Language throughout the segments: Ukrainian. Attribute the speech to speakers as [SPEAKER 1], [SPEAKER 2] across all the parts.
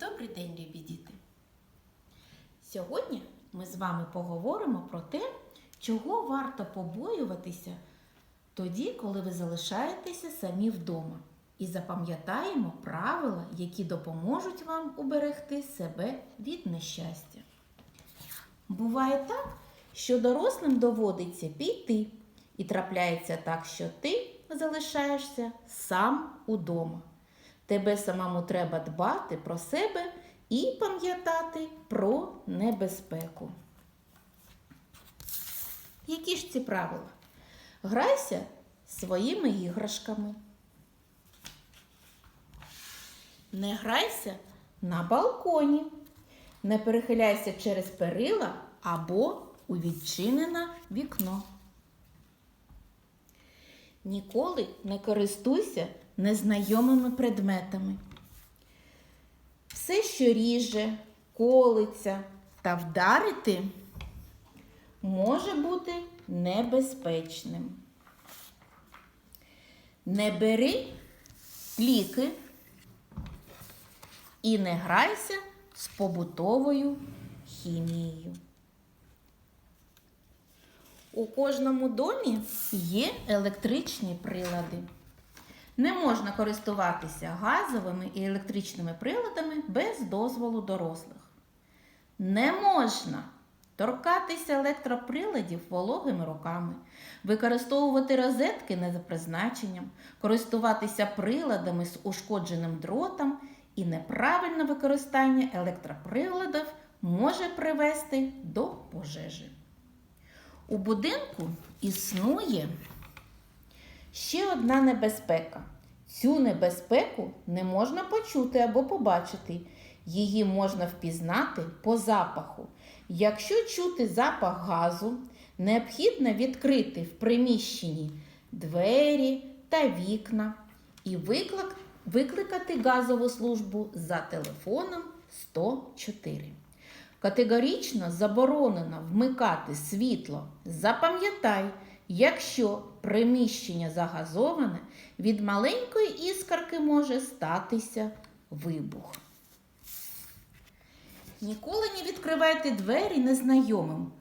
[SPEAKER 1] Добрий день, любі діти! Сьогодні ми з вами поговоримо про те, чого варто побоюватися тоді, коли ви залишаєтеся самі вдома. І запам'ятаємо правила, які допоможуть вам уберегти себе від нещастя. Буває так, що дорослим доводиться піти, і трапляється так, що ти залишаєшся сам удома. Тебе самому треба дбати про себе і пам'ятати про небезпеку. Які ж ці правила? Грайся своїми іграшками. Не грайся на балконі. Не перехиляйся через перила або у відчинене вікно. Ніколи не користуйся незнайомими предметами. Все, що ріже, колиться та вдарити, може бути небезпечним. Не бери ліки і не грайся з побутовою хімією. У кожному домі є електричні прилади. Не можна користуватися газовими і електричними приладами без дозволу дорослих. Не можна торкатися електроприладів вологими руками, використовувати розетки не за призначенням, користуватися приладами з ушкодженим дротом і неправильне використання електроприладів може привести до пожежі. У будинку існує ще одна небезпека. Цю небезпеку не можна почути або побачити. Її можна впізнати по запаху. Якщо чути запах газу, необхідно відкрити в приміщенні двері та вікна і виклик, викликати газову службу за телефоном 104. Категорично заборонено вмикати світло. Запам'ятай, якщо приміщення загазоване, від маленької іскарки може статися вибух. Ніколи не відкривайте двері незнайомим,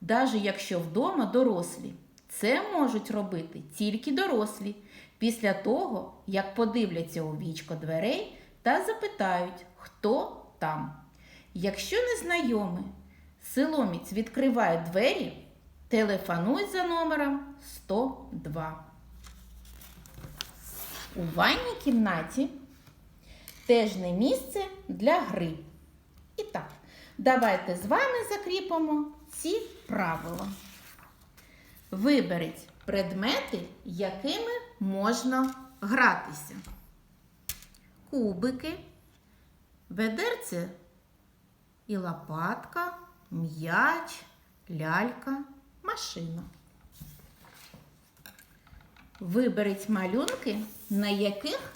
[SPEAKER 1] навіть якщо вдома дорослі. Це можуть робити тільки дорослі після того, як подивляться у вічко дверей та запитають, хто там. Якщо незнайомий силоміць відкриває двері, телефонуй за номером 102. У ванній кімнаті теж не місце для гри. І так, давайте з вами закріпимо ці правила. Виберіть предмети, якими можна гратися. Кубики, ведерце і лопатка, м'яч, лялька, машина. Виберіть малюнки, на яких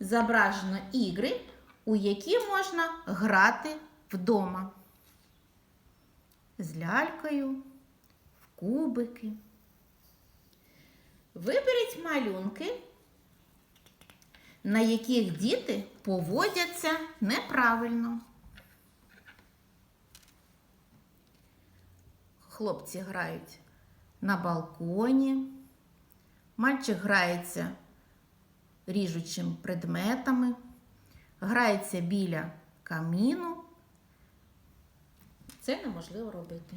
[SPEAKER 1] зображено ігри, у які можна грати вдома. З лялькою, в кубики. Виберіть малюнки, на яких діти поводяться неправильно. Хлопці грають на балконі, мальчик грається ріжучим предметами, грається біля каміну. Це неможливо робити.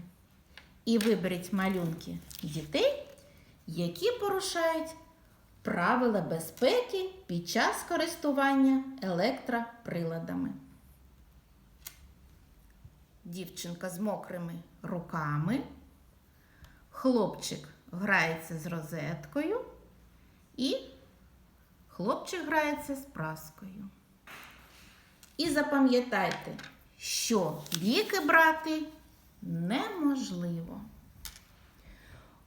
[SPEAKER 1] І виберіть малюнки дітей, які порушають правила безпеки під час користування електроприладами. Дівчинка з мокрими руками, хлопчик грається з розеткою і хлопчик грається з праскою. І запам'ятайте, що ліки брати неможливо.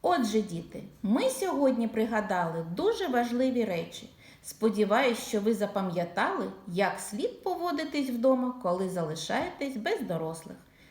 [SPEAKER 1] Отже, діти, ми сьогодні пригадали дуже важливі речі. Сподіваюсь, що ви запам'ятали, як слід поводитись вдома, коли залишаєтесь без дорослих.